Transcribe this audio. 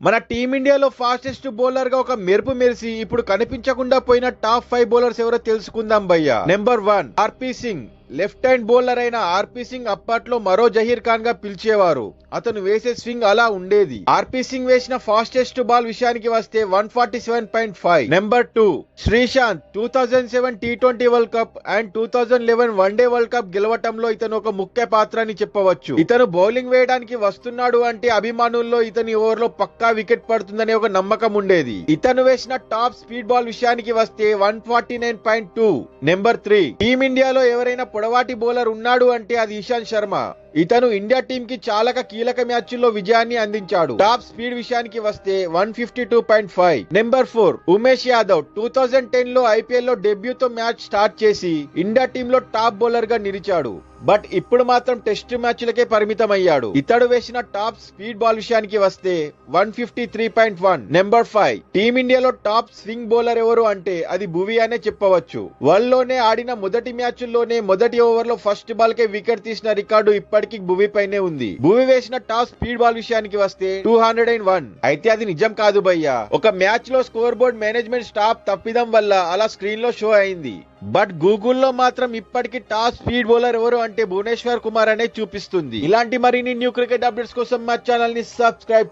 మన టీమిండియాలో ఫాస్టెస్ట్ బౌలర్గా ఒక మెరుపు మెరిసి ఇప్పుడు కనిపించకుండా పోయిన టాప్ ఫైవ్ బౌలర్స్ ఎవరో తెలుసుకుందాం భయ్య. Number one RP Singh left hand bowler అయిన ఆర్పీ సింగ్ అప్పట్లో మరో జహీర్ ఖాన్గా పిలిచేవారు. అతను వేసే స్వింగ్ అలా ఉండేది. ఆర్పీ సింగ్ వేసిన ఫాస్టెస్ట్ బాల్ విషయానికి వస్తే one forty seven point five. Number two Sreesanth two thousand seven T twenty world cup and two thousand eleven one day world cup గెలవటంలో ఇతను ఒక ముఖ్య పాత్ర అని చెప్పవచ్చు. ఇతను బౌలింగ్ వేయడానికి వస్తున్నాడు అంటే అభిమానుల్లో ఇతని ఓవర్లో పక్కా వికెట్ పడుతుందనే ఒక నమ్మకం ఉండేది. ఇతను వేసిన టాప్ స్పీడ్ బాల్ విషయానికి వస్తే one forty nine point two. Number three టీమిండియాలో ఎవరైనా పొడవాటి బౌలర్ ఉన్నాడు అంటే అది ఇషాంత్ శర్మ. ఇతను ఇండియా టీం కి చాలా కీలక మ్యాచ్ల్లో విజయాన్ని అందించాడు. టాప్ స్పీడ్ విషయానికి వస్తే one fifty two point five. Number four Umesh Yadav two thousand టెన్లో ఐపీఎల్లో డెబ్యూతో మ్యాచ్ స్టార్ట్ చేసి ఇండియా టీమ్లో టాప్ బౌలర్గా నిలిచాడు. బట్ ఇప్పుడు మాత్రం టెస్ట్ మ్యాచ్లకే పరిమితం అయ్యాడు ఇతడు వేసిన టాప్ స్పీడ్ బాల్ విషయానికి వస్తే one fifty three point one. Number five టీమిండియాలో top swing bowler ఎవరు అంటే అది భువి అనే చెప్పవచ్చు. వరల్డ్లోనే ఆడిన మొదటి మ్యాచ్ల్లోనే మొదటి ఓవర్లో ఫస్ట్ బాల్ కే వికెట్ తీసిన రికార్డు ఇప్పటికీ భూమి పైనే ఉంది. భూమి వేసిన టాస్ స్పీడ్ బాల్ విషయానికి వస్తే టూ హండ్రెడ్ అండ్ వన్. అయితే అది నిజం కాదు భయ్యా. ఒక మ్యాచ్లో స్కోర్ బోర్డ్ మేనేజ్మెంట్ స్టాప్ తప్పిదం వల్ల అలా స్క్రీన్లో షో అయింది. బట్ గూగుల్లో మాత్రం ఇప్పటికీ టాప్ స్పీడ్ బౌలర్ ఎవరు అంటే భువనేశ్వర్ కుమార్ అనే చూపిస్తుంది. ఇలాంటి మరిన్ని న్యూ క్రికెట్ అప్డేట్స్ కోసం మా ఛానల్ని సబ్స్క్రైబ్